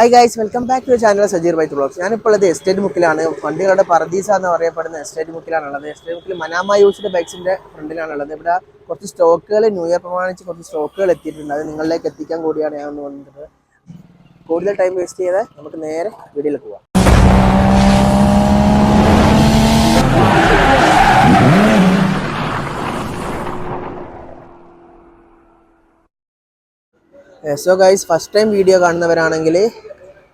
Hi guys welcome back to channel Sajeer by blogs ഞാനിപ്പോൾ ഉള്ളത് estate മുക്കിലാണ് വണ്ടികളുടെ പറദീസ എന്ന് പറയപ്പെടുന്ന എസ്റ്റേറ്റ് മുക്കിലാണുള്ളത് എസ്റ്റേറ്റ് മുക്കിൽ മനാമ യൂസിന്റെ ബൈക്സിന്റെ ഫ്രണ്ടിലാണുള്ളത്. ഇവിടെ കുറച്ച് സ്റ്റോക്കുകൾ ന്യൂ ഇയർ പ്രമാണിച്ച് കുറച്ച് സ്റ്റോക്കുകൾ എത്തിയിട്ടുണ്ട്. അത് നിങ്ങളിലേക്ക് എത്തിക്കാൻ കൂടിയാണ് ഞാൻ ഒന്ന് വന്നത് കൂടുതൽ ടൈം വേസ്റ്റ് ചെയ്ത് നമുക്ക് നേരെ വീഡിയോയിൽ പോവാം. So guys first time video കാണുന്നവരാണെങ്കിൽ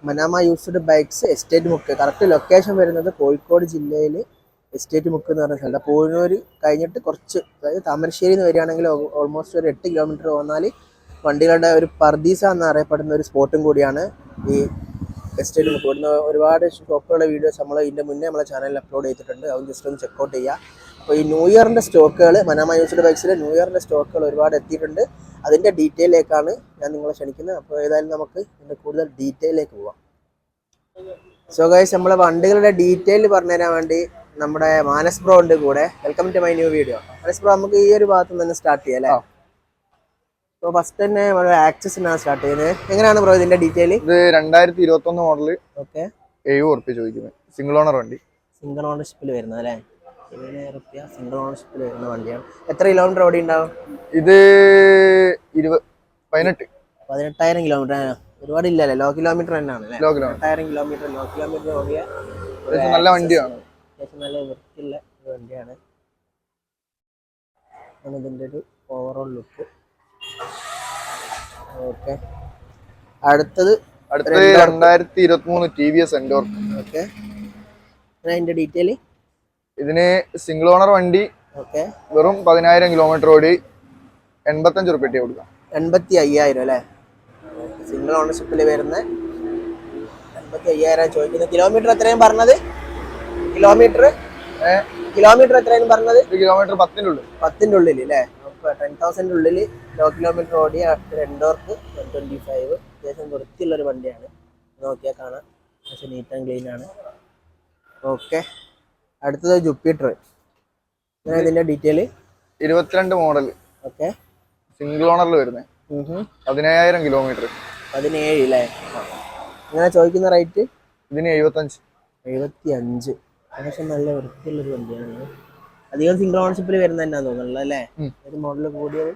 മനാമ യൂസ്ഡ് ബൈക്സ് എസ്റ്റേറ്റ് മുക്ക്. കറക്റ്റ് ലൊക്കേഷൻ വരുന്നത് കോഴിക്കോട് ജില്ലയിൽ എസ്റ്റേറ്റ് മുക്ക് എന്ന് പറഞ്ഞ സ്ഥലം. പൂനൂർ കഴിഞ്ഞിട്ട് കുറച്ച് അതായത് താമരശ്ശേരി എന്ന് വരികയാണെങ്കിൽ ഓൾമോസ്റ്റ് ഒരു എട്ട് കിലോമീറ്റർ പോന്നാൽ വണ്ടികളുടെ ഒരു പർദീസ എന്ന് അറിയപ്പെടുന്ന ഒരു സ്പോട്ടും കൂടിയാണ് ഈ എസ്റ്റേറ്റ് മുക്ക്. ഇവിടുന്ന് ഒരുപാട് ഷോപ്പുകളുടെ വീഡിയോസ് നമ്മൾ ഇതിന്റെ മുന്നേ നമ്മളെ ചാനലിൽ അപ്ലോഡ് ചെയ്തിട്ടുണ്ട്. അതും ജസ്റ്റ് ഒന്ന് ചെക്കൗട്ട് ചെയ്യുക അപ്പോൾ ഈ ന്യൂ ഇയറിന്റെ സ്റ്റോക്കുകൾ മനാമ യൂസ്ഡ് ബൈക്സിൽ ന്യൂ ഇയറിന്റെ സ്റ്റോക്കുകൾ ഒരുപാട് എത്തിയിട്ടുണ്ട്. അതിന്റെ ഡീറ്റെയിലേക്കാണ് ഞാൻ നിങ്ങളെ ക്ഷണിക്കുന്നത്. അപ്പോൾ ഏതായാലും നമുക്ക് ഇതിന്റെ കൂടുതൽ ഡീറ്റെയിലേക്ക് പോവാം. സോ ഗൈസ് നമ്മളെ വണ്ടികളുടെ ഡീറ്റെയിൽ പറഞ്ഞുതരാൻ വേണ്ടി നമ്മുടെ മാനസ് ബ്രോ ഉണ്ട് കൂടെ. Welcome to my new video Manas bro നമുക്ക് ഈ ഒരു ഭാഗത്ത് നിന്ന് തന്നെ സ്റ്റാർട്ട് ചെയ്യാം അല്ലേ? അപ്പോൾ ഫസ്റ്റ് തന്നെ നമ്മൾ ആക്സസിനാണ് സ്റ്റാർട്ട് ചെയ്യുന്നത്. എങ്ങനെയാണ് ബ്രോ ഇതിന്റെ ഡീറ്റെയിൽ ഇത് രണ്ടായിരത്തി ഇരുപത്തി ഒന്ന് മോഡൽ ഓക്കെ എഴുപത് ഉറപ്പിച്ച് ചോദിക്കുന്നത് സിംഗിൾ ഓണർ വണ്ടി. സിംഗിൾ ഓണർഷിപ്പിൽ വരുന്നത് അല്ലേ? ഏഴായിരം റുപ്യ സിംഗിൾ ഓണർഷിപ്പിൽ വരുന്ന വണ്ടിയാണ്. എത്ര കിലോമീറ്റർ ഓടി ഉണ്ടാവും? ഇത് ഇരുപത് പതിനെട്ട്. പതിനെട്ടായിരം കിലോമീറ്റർ ഒരുപാട് ഇല്ലല്ലേ? ലോ കിലോമീറ്റർ തന്നെയാണ് കിലോ കിലോമീറ്റർ ലോ കിലോമീറ്റർ ഓടിയ നല്ല വണ്ടിയാണ്. അത്യാവശ്യം നല്ല വൃത്തിയുള്ള ഒരു വണ്ടിയാണ്. ആണ് ഇതിന്റെ ഒരു ഓവറോൾ ലുക്ക് ഓക്കെ. അടുത്തത് അടുത്തത് രണ്ടായിരത്തി ഇരുപത്തി മൂന്ന് T V S Ntorq okay അതിന്റെ ഡീറ്റെയിൽ ഇതിന് സിംഗിൾ ഓണർ വണ്ടി വെറും പതിനായിരം കിലോമീറ്റർ ഓടി എൺപത്തഞ്ച് റുപ്യ കൊടുക്കാം. എൺപത്തി അയ്യായിരം അല്ലേ സിംഗിൾ ഓണർഷിപ്പിൽ വരുന്ന എൺപത്തി അയ്യായിരം ചോദിക്കുന്നത് കിലോമീറ്റർ എത്രയും പറഞ്ഞത്? കിലോമീറ്റർ കിലോമീറ്റർ എത്രയും പറഞ്ഞത്? കിലോമീറ്റർ പത്തിന്റെ ഉള്ളിൽ. പത്തിന്റെ ഉള്ളിൽ അല്ലേ ടെൻ തൗസൻഡ് ഉള്ളിൽ ലോ കിലോമീറ്റർ ഓടിയ രണ്ടോർക്ക് വൺ ട്വന്റി ഫൈവ് അത്യാവശ്യം വൃത്തിയുള്ളൊരു വണ്ടിയാണ്. നോക്കിയാൽ കാണാം. പക്ഷേ നീറ്റ് ആൻഡ് ക്ലീൻ ആണ്. ഓക്കെ. അടുത്തത് ജുപ്പിറ്റർ. ഇതിന്റെ ഡീറ്റെയിൽ ഇരുപത്തിരണ്ട് മോഡൽ ഓക്കെ സിംഗിൾ ഓണറിൽ വരുന്നത് പതിനേഴായിരം കിലോമീറ്റർ പതിനേഴ് അല്ലേ ഇങ്ങനെ ചോദിക്കുന്ന റേറ്റ് ഇതിന് എഴുപത്തഞ്ച്. എഴുപത്തി അഞ്ച് ഏകദേശം നല്ല വൃത്തിയുള്ളൊരു വണ്ടിയാണ് അധികം സിംഗിൾ ഓണർഷിപ്പിൽ വരുന്ന തന്നെ തോന്നുന്നുള്ളത് അല്ലേ. ഒരു മോഡൽ കൂടിയത്.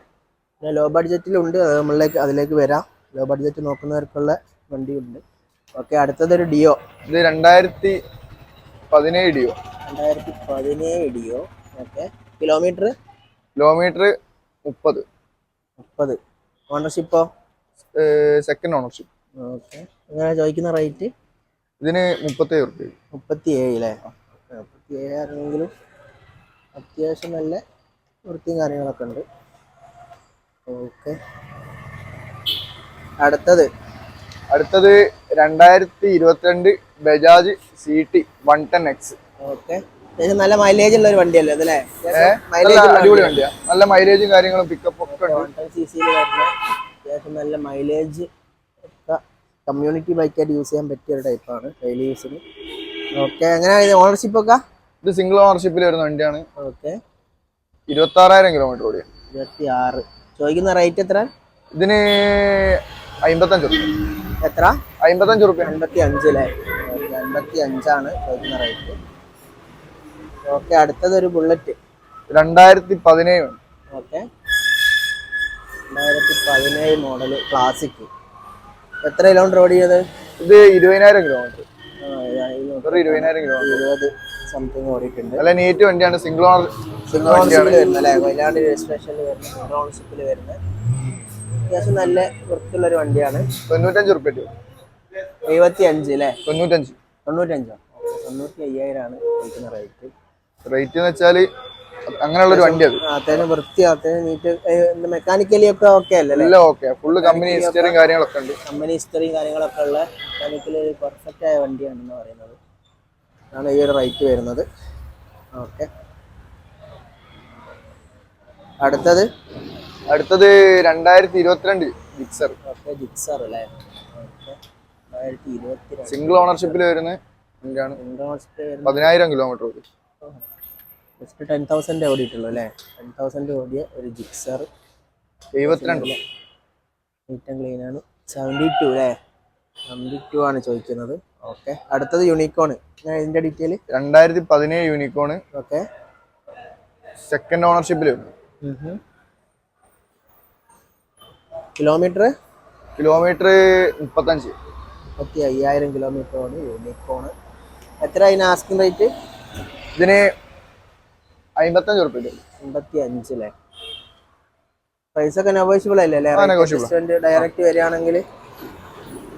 പിന്നെ ലോ ബഡ്ജറ്റിലുണ്ട് അത് നമ്മളിലേക്ക് അതിലേക്ക് വരാം. ലോ ബഡ്ജറ്റ് നോക്കുന്നവർക്കുള്ള വണ്ടിയുണ്ട്. ഓക്കെ അടുത്തത് ഒരു ഡിയോ ഇത് രണ്ടായിരത്തി പതിനേഴ് ഡിയോ രണ്ടായിരത്തി പതിനേഴ് ഡിയോ ഓക്കെ. കിലോമീറ്റർ? കിലോമീറ്റർ മുപ്പത്. മുപ്പത്. ഓണർഷിപ്പോ സെക്കൻഡ് ഓണർഷിപ്പ് ഓക്കെ. ഇങ്ങനെ ചോദിക്കുന്ന റേറ്റ്? ഇതിന് മുപ്പത്തേഴ് റുപ്യ മുപ്പത്തി ഏഴ് അല്ലേ മുപ്പത്തി ഏഴാണെങ്കിലും അത്യാവശ്യം നല്ല വൃത്തിയും കാര്യങ്ങളൊക്കെ ഉണ്ട്. ഓക്കെ. അടുത്തത്. അടുത്തത് രണ്ടായിരത്തി ഇരുപത്തിരണ്ട് Bajaj C T one ten X. Okay. നല്ല മൈലേജ് ഉള്ള ഒരു വണ്ടിയല്ലേ അതല്ലേ അടിപൊളി വണ്ടിയാ. നല്ല മൈലേജും കാര്യങ്ങളും പിക്കപ്പ് ഒക്കെ അത്യാവശ്യം നല്ല മൈലേജ് ഒക്കെ. കമ്മ്യൂണിറ്റി ബൈക്കായിട്ട് യൂസ് ചെയ്യാൻ പറ്റിയ ഒരു ടൈപ്പാണ് ഡെയിലി യൂസിന് ഓക്കെ എങ്ങനെയാണ് ഓണർഷിപ്പ് ഒക്കെ? ഇത് സിംഗിൾ ഓണർഷിപ്പിൽ വരുന്ന വണ്ടിയാണ്. ഓക്കെ. ഇരുപത്തി ആറായിരം കിലോമീറ്റർ ഓടിയ. ഇരുപത്തി ആറ് ചോദിക്കുന്ന റേറ്റ് എത്ര? ഇതിന് അമ്പത്തഞ്ച് എത്ര? അമ്പത്തഞ്ച് റുപ്യ അമ്പത്തി അഞ്ചല്ലേ എൺപത്തി അഞ്ചാണ് ചോദിക്കുന്ന റേറ്റ് ഓക്കെ അടുത്തത് ഒരു ബുള്ളറ്റ്. രണ്ടായിരത്തി പതിനേഴ് ഓക്കെ. രണ്ടായിരത്തി പതിനേഴ് മോഡൽ ക്ലാസിക് എത്ര കിലോമീറ്റർ ഓടിയത് ഇത് ഇരുപതിനായിരം കിലോമീറ്റർ. ഇരുപതിനായിരം കിലോമീറ്റർ. ഇരുപത് സംതിങ് ഓടിയിട്ടുണ്ട്. നീറ്റ് വണ്ടിയാണ്. സിംഗിൾ ഓണർ സിംഗിൾ ഓണർഷിപ്പിൽ വരുന്ന അല്ലേ കൊയിലാണ്ട് രജിസ്ട്രേഷനിൽ വരുന്ന സിംഗിൾ ഓണർഷിപ്പിൽ വരുന്ന. അത്യാവശ്യം നല്ല വൃത്തിയുള്ളൊരു വണ്ടിയാണ്. തൊണ്ണൂറ്റഞ്ച് ഉറുപ്പ്യ എഴുപത്തി അഞ്ച് അല്ലേ തൊണ്ണൂറ്റഞ്ച്. തൊണ്ണൂറ്റഞ്ചോ? ഓക്കെ തൊണ്ണൂറ്റി അയ്യായിരമാണ് റേറ്റ് റേറ്റ് എന്ന് വെച്ചാൽ അങ്ങനെയുള്ള ഒരു വണ്ടി അത്. വൃത്തി നീറ്റ് മെക്കാനിക്കലി ഒക്കെ ഓക്കെ അല്ലേ? എല്ലാം ഓക്കെ ഫുള്ള് കമ്പനി ഹിസ്റ്ററിയും കാര്യങ്ങളൊക്കെ ഉണ്ട്. കമ്പനി ഹിസ്റ്ററിയും കാര്യങ്ങളൊക്കെ ഉള്ള മെക്കാനിക്കലി ഒരു പെർഫെക്റ്റ് ആയ വണ്ടിയാണെന്ന് പറയുന്നത്. ആണ് ഈ ഒരു റേറ്റ് വരുന്നത്. ഓക്കെ അടുത്തത്? അടുത്തത് രണ്ടായിരത്തി ഇരുപത്തിരണ്ട് ജിക്സർ ഓക്കെ ജിക്സർ അല്ലേ സിംഗിൾ ഓണർഷിപ്പിൽ വരുന്ന പതിനായിരം കിലോമീറ്റർ ജസ്റ്റ് ടെൻ തൗസൻഡ് ഓടിയിട്ടുള്ളൂ അല്ലേ? ടെൻ തൗസൻഡ് ഓടിയ ഒരു ജിക്സർ എഴുപത്തിരണ്ട്. നീറ്റ് ആൻഡ് ക്ലീൻ ആണ്. സെവന്റി ടു അല്ലേ? സെവന്റി ടു ആണ് ചോദിക്കുന്നത്. ഓക്കെ അടുത്തത് യൂണിക്കോൺ ഞാൻ ഇതിന്റെ ഡീറ്റെയിൽ രണ്ടായിരത്തി പതിനേഴ് യൂണിക്കോണ് ഓക്കെ സെക്കൻഡ് ഓണർഷിപ്പിൽ കിലോമീറ്റർ കിലോമീറ്റർ മുപ്പത്തഞ്ച്. മുപ്പത്തി അയ്യായിരം കിലോമീറ്റർ ആണ് യൂണിക്കോൺ എത്ര അതിന് ആസ്കിംഗ് റേറ്റ് ഇതിന് അമ്പത്തഞ്ച് അമ്പത്തി പ്രൈസ് ഒക്കെ നെഗോഷ്യബിൾ അല്ലേ. അഡ്ജസ്റ്റ്മെന്റ് ഡയറക്റ്റ് വരികയാണെങ്കിൽ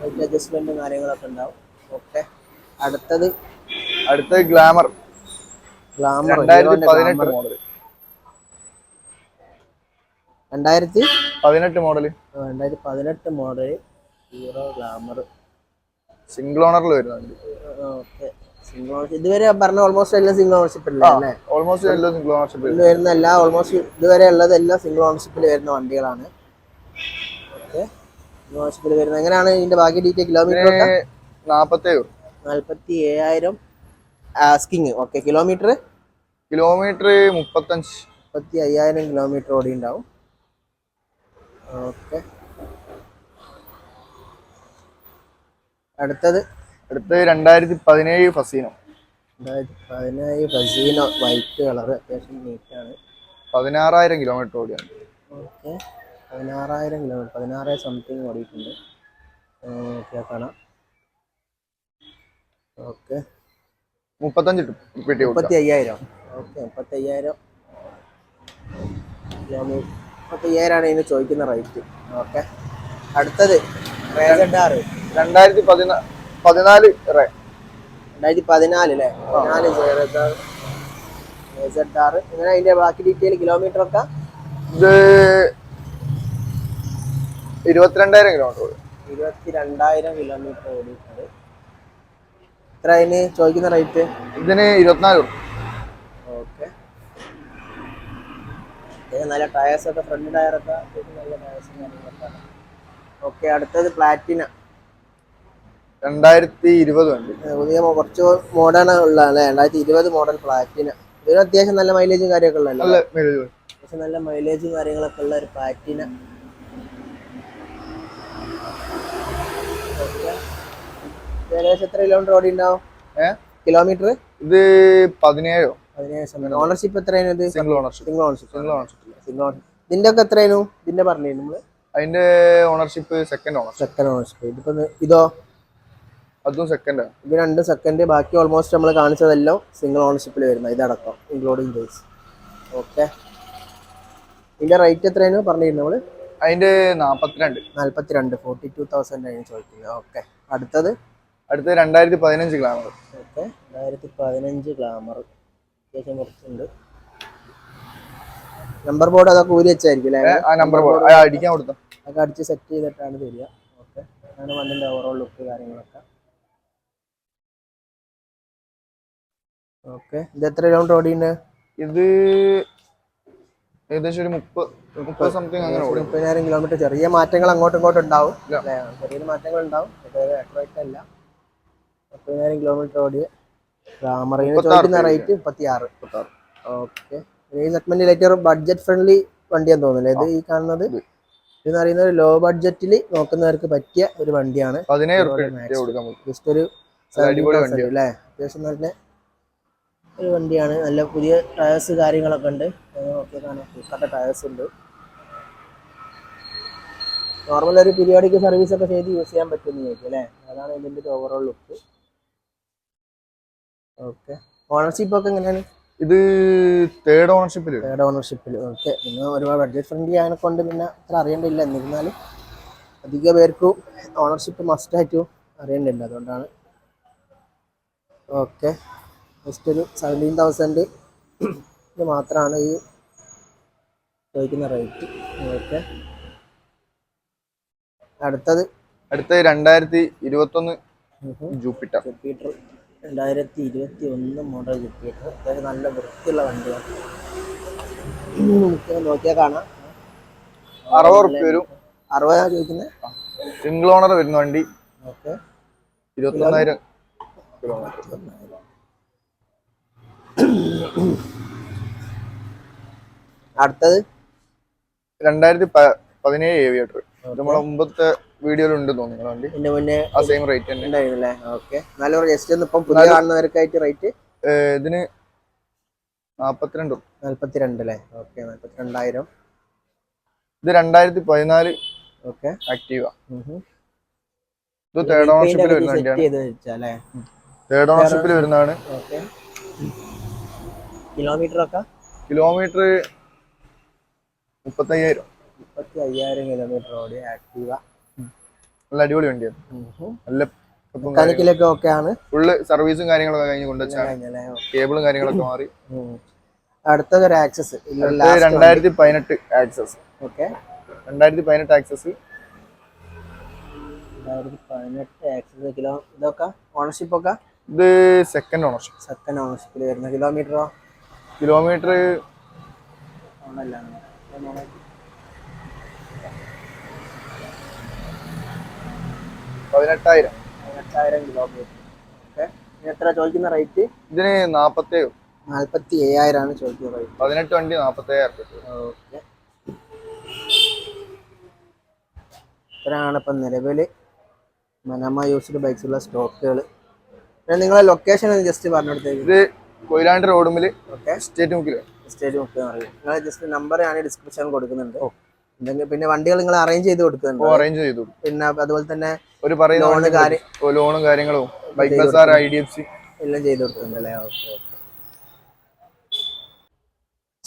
റേറ്റ് അഡ്ജസ്റ്റ്മെന്റ് കാര്യങ്ങളൊക്കെ ഉണ്ടാവും. ഓക്കെ. അടുത്തത്? അടുത്തത് ഗ്ലാമർ ഗ്ലാമർ രണ്ടായിരത്തി പതിനെട്ട് മോഡൽ രണ്ടായിരത്തി? പതിനെട്ട് മോഡൽ ഹീറോ ഗ്ലാമർ സിംഗിൾ ഓണറിൽ വരുന്നുണ്ട്. ഓക്കെ. ഇതുവരെ പറഞ്ഞ ഓൾമോസ്റ്റ് എല്ലാം സിംഗിൾ ഓണർഷിപ്പ് അല്ലേ? ഓൾമോസ്റ്റ് എല്ലാം സിംഗിൾ ഓണർഷിപ്പ് ഇതിൽ വരുന്ന എല്ലാ ഓൾമോസ്റ്റ് ഇതുവരെ ഉള്ളത് എല്ലാം സിംഗിൾ ഓണർഷിപ്പിൽ വരുന്ന വണ്ടികളാണ്. ഓണർഷിപ്പിൽ വരുന്ന എങ്ങനെയാണ് ഇതിന്റെ ബാക്കി ഡീറ്റെയിൽ കിലോമീറ്റർ ഒക്കെ നാപ്പത്തേഴ്. നാൽപ്പത്തി ഏഴായിരം ആസ്കിങ് ഓക്കെ കിലോമീറ്റർ കിലോമീറ്റർ മുപ്പത്തഞ്ച്. മുപ്പത്തി അയ്യായിരം കിലോമീറ്റർ ഓടി ഉണ്ടാവും. ഓക്കെ. അടുത്തത്. അടുത്തത് രണ്ടായിരത്തി പതിനേഴ് ഫസീനോ. രണ്ടായിരത്തി പതിനേഴ് ഫസീനോ വൈറ്റ് കളർ അത്യാവശ്യം നീറ്റാണ്. പതിനാറായിരം കിലോമീറ്റർ ഓടിയാണ്. ഓക്കെ. പതിനാറായിരം കിലോമീറ്റർ പതിനാറ് സംതിങ് ഓടിയിട്ടുണ്ട്. കാണാം. ഓക്കെ. മുപ്പത്തഞ്ച് പെട്ടി മുപ്പത്തി അയ്യായിരം ഓക്കെ മുപ്പത്തി അയ്യായിരം മുപ്പത്തി അയ്യായിരമാണ് ഇതിന് ചോദിക്കുന്ന റേറ്റ്. ഓക്കെ. അടുത്തത് രണ്ടായിരത്തി പതിനാ പതിനാല് റേ. രണ്ടായിരത്തി പതിനാല് അല്ലേ പതിനാല് റേസഡാറ് ഇങ്ങനെ അതിന്റെ ബാക്കി ഡീറ്റെയിൽ കിലോമീറ്റർ ഒക്കെ? ഇത് ഇരുപത്തിരണ്ടായിരം കിലോമീറ്റർ ഓടി. ഇരുപത്തി രണ്ടായിരം കിലോമീറ്റർ ഓടിയിട്ടുണ്ട്. എത്ര അതിന് ചോദിക്കുന്ന റേറ്റ് ഇതിന് ഇരുപത്തിനാല് ഓക്കെ നല്ല ടയേഴ്സ് ഒക്കെ ഫ്രണ്ട് ടയറൊക്കെ ഒക്കെ. നല്ല ടയേഴ്സും ഓക്കെ അടുത്തത് പ്ലാറ്റിന രണ്ടായിരത്തി ഇരുപത് വണ്ടി പുതിയ കുറച്ച് മോഡേൺ ഉള്ളതാണ് രണ്ടായിരത്തി ഇരുപത് മോഡൽ പ്ലാറ്റിന ഇതിന് അത്യാവശ്യം നല്ല മൈലേജും കാര്യമൊക്കെ ഉള്ളതല്ലോ? നല്ല. അത്യാവശ്യം നല്ല മൈലേജും കാര്യങ്ങളൊക്കെ ഉള്ള ഒരു പ്ലാറ്റിന ഏകദേശം എത്ര കിലോമീറ്റർ ഓടി ഉണ്ടാവും? കിലോമീറ്റർ ഇത് പതിനേഴോ? പതിനേഴ് ഓണർഷിപ്പ് എത്രയാണ് ഇത്? Single ownership single ownership single ownership single ownership ഇതിന്റെ ഒക്കെ എത്രയായിരുന്നു? ഇതിന്റെ പറഞ്ഞു നമ്മൾ. അതിന്റെ ownership second owner second ownership ഇതിപ്പോ ഇത് ഇതോ? അതും സെക്കൻഡാ ഇത് രണ്ട് സെക്കൻഡ് ബാക്കി ഓൾമോസ്റ്റ് നമ്മൾ കാണിച്ചതെല്ലാം സിംഗിൾ ഓണർഷിപ്പിൽ വരുന്ന ഇതടക്കം ഇൻക്ലൂഡിങ് ഡേയ്സ് ഓക്കെ ഇതിന്റെ റേറ്റ് എത്രയാണ് പറഞ്ഞിരുന്നു നമ്മൾ അതിന്റെ നാപ്പത്തിരണ്ട്. നാല്പത്തിരണ്ട് ഫോർട്ടി ടു തൗസൻഡ് ആണ് ചോദിക്കുന്നത്. ഓക്കെ അടുത്തത്? അടുത്തത് രണ്ടായിരത്തി പതിനഞ്ച് ഗ്ലാമർ ഓക്കെ രണ്ടായിരത്തി പതിനഞ്ച് ഗ്ലാമർ അത്യാവശ്യം കുറച്ചുണ്ട്. നമ്പർ ബോർഡ് അതൊക്കെ ഊരി വെച്ചായിരിക്കും അല്ലേ? ആ നമ്പർ ബോർഡ് അടിക്കാൻ കൊടുത്ത. അതൊക്കെ അടിച്ച് സെറ്റ് ചെയ്തിട്ടാണ് തരിക. ഓക്കെ അങ്ങനെ വണ്ടിന്റെ ഓവറോൾ ലുക്ക് കാര്യങ്ങളൊക്കെ. ഓക്കെ. ഇത് എത്ര റൗണ്ട് ഓടിയുണ്ട്? ഇത് ഏകദേശം ഒരു മുപ്പത് മുപ്പത് സംതിങ് അങ്ങനെ ഓടി. മുപ്പതിനായിരം കിലോമീറ്റർ ചെറിയ മാറ്റങ്ങൾ അങ്ങോട്ടും ഇങ്ങോട്ടും ഉണ്ടാവും. ചെറിയ മാറ്റങ്ങൾ ഉണ്ടാവും. ആക്യുറേറ്റ് അല്ല. മുപ്പതിനായിരം കിലോമീറ്റർ ഓടിയ ഗ്ലാമറിന് ചോദിക്കുന്ന റേറ്റ് മുപ്പത്തി ആറ്. ഓക്കെ. ഈ സെഗ്മെന്റിൽ ഏറ്റവും ബഡ്ജറ്റ് ഫ്രണ്ട്ലി വണ്ടിയാന്ന് തോന്നുന്നില്ല ഇത് ഈ കാണുന്നത്? ഇത്. ഇതെന്ന് പറയുന്നത് ലോ ബഡ്ജറ്റിൽ നോക്കുന്നവർക്ക് പറ്റിയ ഒരു വണ്ടിയാണ്. ജസ്റ്റ് ഒരു അടിപൊളി 17,000 വണ്ടിയാണ്. അല്ലേ? അത്യാവശ്യം നല്ല ഒരു വണ്ടിയാണ്. നല്ല പുതിയ ടയേഴ്സ് കാര്യങ്ങളൊക്കെ ഉണ്ട്. ഓക്കെ കാണാം. കട്ട ടയേഴ്സ് ഉണ്ട്. നോർമൽ ഒരു പീരിയോഡിക് സർവീസ് ഒക്കെ ചെയ്ത് യൂസ് ചെയ്യാൻ പറ്റുന്നതായിരിക്കും അല്ലേ? അതാണ് ഇതിന്റെ ഒരു ഓവറോൾ ലുക്ക് ഓക്കെ. ഓണർഷിപ്പ് ഒക്കെ എങ്ങനെയാണ്? ഇത് തേർഡ് ഓണർഷിപ്പിൽ തേർഡ് ഓണർഷിപ്പിൽ ഓക്കെ. പിന്നെ ഒരുപാട് ബഡ്ജറ്റ് ഫ്രണ്ട്ലി ആയതിനെ കൊണ്ട് പിന്നെ അത്ര അറിയേണ്ടില്ല എന്നിരുന്നാലും അധിക പേർക്കും ഓണർഷിപ്പ് മസ്റ്റായിട്ടും അറിയേണ്ടതുണ്ട്. അറിയേണ്ടില്ല അതുകൊണ്ടാണ്. ഓക്കെ. ജസ്റ്റ് ഒരു സെവന്റീൻ തൗസൻഡ് ഇത് മാത്രമാണ് ഈ ചോദിക്കുന്ന റേറ്റ് ഓക്കെ അടുത്തത്. അടുത്തത് രണ്ടായിരത്തി ഇരുപത്തൊന്ന് ജൂപ്പിറ്റർ. ജൂപ്പിറ്റർ. രണ്ടായിരത്തി ഇരുപത്തി ഒന്ന് മോഡൽ ജൂപ്പിറ്റർ. അത്യാവശ്യം നല്ല വൃത്തിയുള്ള വണ്ടിയാണ്. നോക്കിയാൽ കാണാം. അറുപത് റുപ്യ വരും. അറുപതാണ് ചോദിക്കുന്നത് സിംഗിൾ ഓണർ വരുന്ന വണ്ടി. ഓക്കെ ഇരുപത്തൊന്നായിരം. കിലോമീറ്റർ. അടുത്തത് രണ്ടായിരത്തി പതിനേഴ് ഏവിയേറ്റർ നമ്മളെ മുമ്പത്തെ വീഡിയോയിലുണ്ട് തോന്നുന്നു വണ്ടി മുന്നേ ആ സെയിം റേറ്റ് തന്നെ. ഉണ്ടായിരുന്നല്ലേ? ഓക്കെ എന്നാലും ജസ്റ്റ് ഒന്ന് ഇപ്പം പുതിയ കാണുന്നവർക്കായിട്ട് റേറ്റ് ഇതിന് അല്ലേ ഓക്കെ ഇത് രണ്ടായിരത്തി പതിനാല് ഓക്കെ ആക്റ്റീവ ഇത് തേർഡ് ഓണർഷിപ്പിൽ വരുന്ന വണ്ടിയാണ്. തേർഡ് ഓണർഷിപ്പിൽ വരുന്നതാണ്. ഓക്കെ കിലോമീറ്റർ ഒക്കെ കിലോമീറ്റർ മുപ്പത്തയ്യായിരം മുപ്പത്തി അയ്യായിരം കിലോമീറ്റർ ഓടി ആക്റ്റീവ നല്ല അടിപൊളി വണ്ടിയാണ് നല്ല മെക്കാനിക്കലൊക്കെ ഓക്കെ ആണ് ഫുള്ള് സർവീസും കാര്യങ്ങളൊക്കെ കഴിഞ്ഞ് കൊണ്ടുവച്ചാണ്. കേബിളും കാര്യങ്ങളൊക്കെ മാറി. അടുത്തൊരു ആക്സസ് രണ്ടായിരത്തി പതിനെട്ട് ആക്സസ്. ഓക്കെ. രണ്ടായിരത്തി പതിനെട്ട് ആക്സസ്. രണ്ടായിരത്തി പതിനെട്ട് ആക്സസ് കിലോ ഇതൊക്കെ? ഓണർഷിപ്പ് ഒക്കെ? ഇത് സെക്കൻഡ് ഓണർഷിപ്പ് സെക്കൻഡ് ഓണർഷിപ്പിൽ വരുന്ന കിലോമീറ്ററോ? കിലോമീറ്റർ പതിനെട്ടായിരം. പതിനെട്ടായിരം കിലോമീറ്റർ. എത്ര ചോദിക്കുന്ന റേറ്റ്? ഇതിന് നാപ്പത്തേഴ്. നാൽപ്പത്തി ഏഴായിരമാണ് ചോദിക്കുന്ന റേറ്റ്. പതിനെട്ട് വണ്ടി നാപ്പത്തേഴായിരം ഓക്കെ. ഇത്രയാണ് ഇപ്പം നിലവിൽ മനമ യൂസ്ഡ് ബൈക്സുള്ള സ്റ്റോക്കുകൾ പിന്നെ നിങ്ങളെ ലൊക്കേഷൻ ജസ്റ്റ് പറഞ്ഞെടുത്തേക്ക് ഇത് കൊയിലാണ്ട് റോഡ് മിൽ സ്റ്റേറ്റ് മുക്കിൽ സ്റ്റേറ്റ് മുക്കിൽ നിങ്ങൾ ജസ്റ്റ് നമ്പർ ഞാൻ ഡിസ്ക്രിപ്ഷൻ കൊടുക്കുന്നുണ്ട്. എന്തെങ്കിലും പിന്നെ വണ്ടികൾ നിങ്ങൾ അറേഞ്ച് ചെയ്ത് കൊടുക്കുന്നുണ്ട്? അറേഞ്ച് ചെയ്തു പിന്നെ അതുപോലെ തന്നെ ഒരു പറയുന്ന ലോണ് കാര്യങ്ങളും bike bazaar I D F C എല്ലാം ചെയ്ത് കൊടുക്കുന്നുണ്ട് അല്ലേ? Okay okay.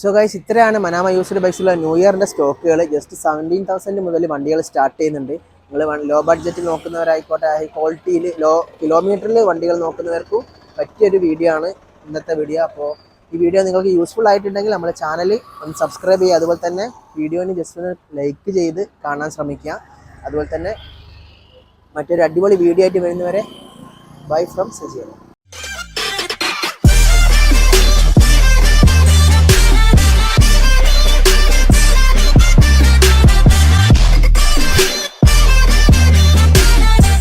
സോ ഗൈസ് ഇത്രയാണ് മനാമ യൂസ്ഡ് ബൈക്സിലുള്ള ന്യൂ ഇയറിന്റെ സ്റ്റോക്കുകൾ ജസ്റ്റ് സെവന്റീൻ തൗസൻഡ് മുതൽ വണ്ടികൾ സ്റ്റാർട്ട് ചെയ്യുന്നുണ്ട്. നിങ്ങൾ ലോ ബഡ്ജറ്റ് നോക്കുന്നവരായിക്കോട്ടെ ഹൈ ക്വാളിറ്റിയിൽ ലോ കിലോമീറ്ററിൽ വണ്ടികൾ നോക്കുന്നവർക്കും പറ്റിയൊരു വീഡിയോ ആണ്. ഇന്നത്തെ വീഡിയോ അപ്പോൾ ഈ വീഡിയോ നിങ്ങൾക്ക് യൂസ്ഫുൾ ആയിട്ടുണ്ടെങ്കിൽ നമ്മുടെ ചാനൽ ഒന്ന് സബ്സ്ക്രൈബ് ചെയ്യുക. അതുപോലെ തന്നെ വീഡിയോന് ജസ്റ്റ് ഒന്ന് ലൈക്ക് ചെയ്ത് കാണാൻ ശ്രമിക്കുക. അതുപോലെ തന്നെ മറ്റൊരു അടിപൊളി വീഡിയോ ആയിട്ട് വരുന്നവരെ ബൈ ഫ്രം സജിയോ